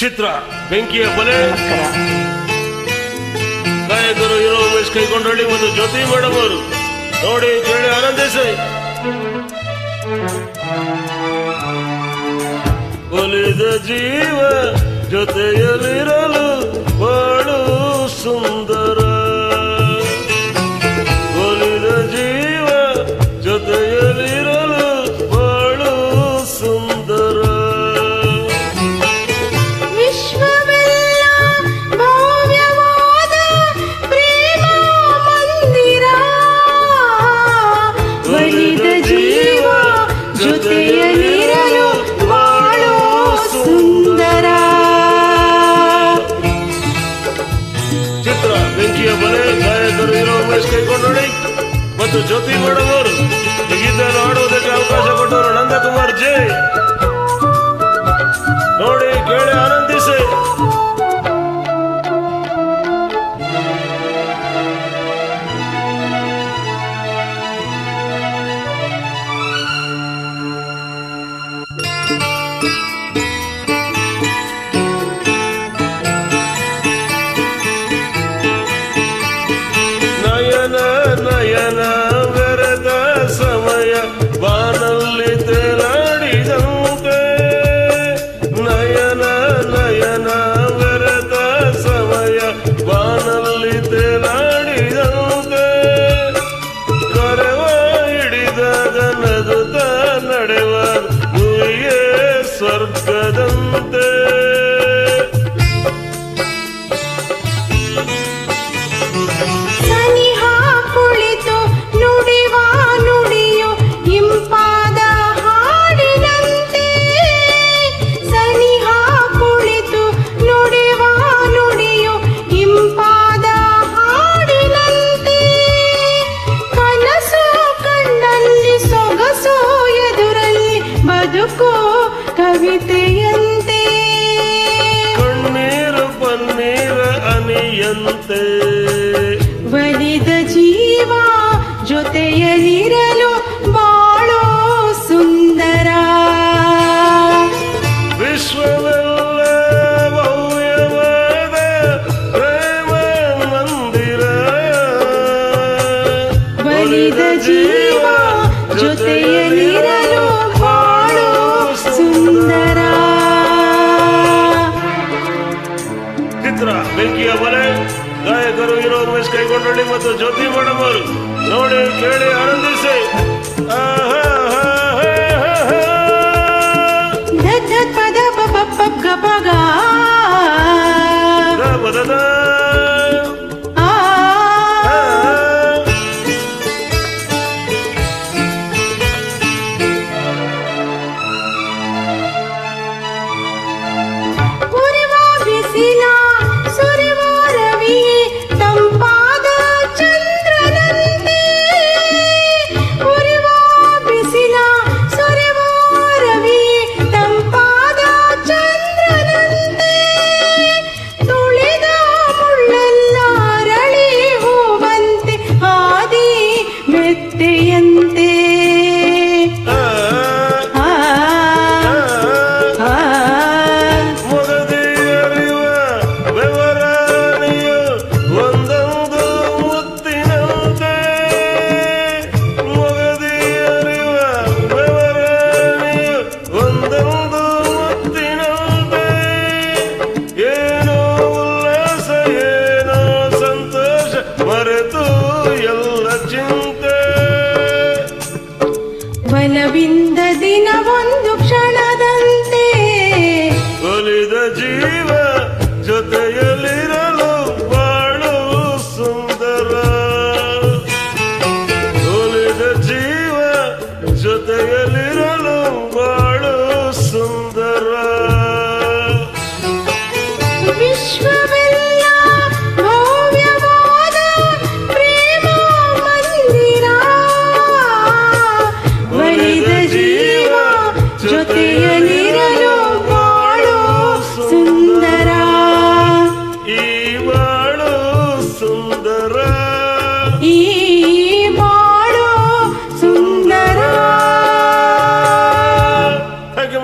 ಚಿತ್ರ, ಬೆಂಕಿಯ ಬಲೆ ಗಾಯಕರು ಇರೋ ಉಮೇಶ್ ಕೈಗೊಂಡಿ ಮತ್ತು ಜ್ಯೋತಿ ಮೇಡಮ್ ನೋಡಿ, ಕೇಳಿ, ಆನಂದಿಸಿ. ಒಲಿದ ಜೀವ ಜೊತೆಯಲ್ಲಿರಲು ಮತ್ತು ಜ್ಯೋತಿ ಬಿಡದವರು ಹೀಗಿದ್ದ ನೋಡುವುದಕ್ಕೆ ಅವಕಾಶ ಕೊಟ್ಟವರು ಬದುಕೋ ಕವಿತೆಯಂತೆ. ಕಣ್ಣೀರು ಪನ್ನೀರ ಅನಿಯಂತೆ. ಬಲಿದ ಜೀವ ಜೊತೆಯಲ್ಲಿರ ಗಾಯಕರು ವಿನೋದ್ ವೇಶ್ ಕೈಗೊಂಡಳ್ಳಿ ಮತ್ತು ಜ್ಯೋತಿ ಮೇಡಮರು ನೋಡಿ ಕೇಳಿ ಆನಂದಿಸಿ. ಆಹಾ ಇಂದ ದಿನ ಒಂದು ಕ್ಷಣದಂತೆ ಒಲಿದ ಜೀವ ಜೊತೆಯಲ್ಲಿರಲು ಬಾಳು ಸುಂದರ. ಈ ಬಾಳು ಸುಂದರ. ಈ ಬಾಳು ಸುಂದರ. ಥ್ಯಾಂಕ್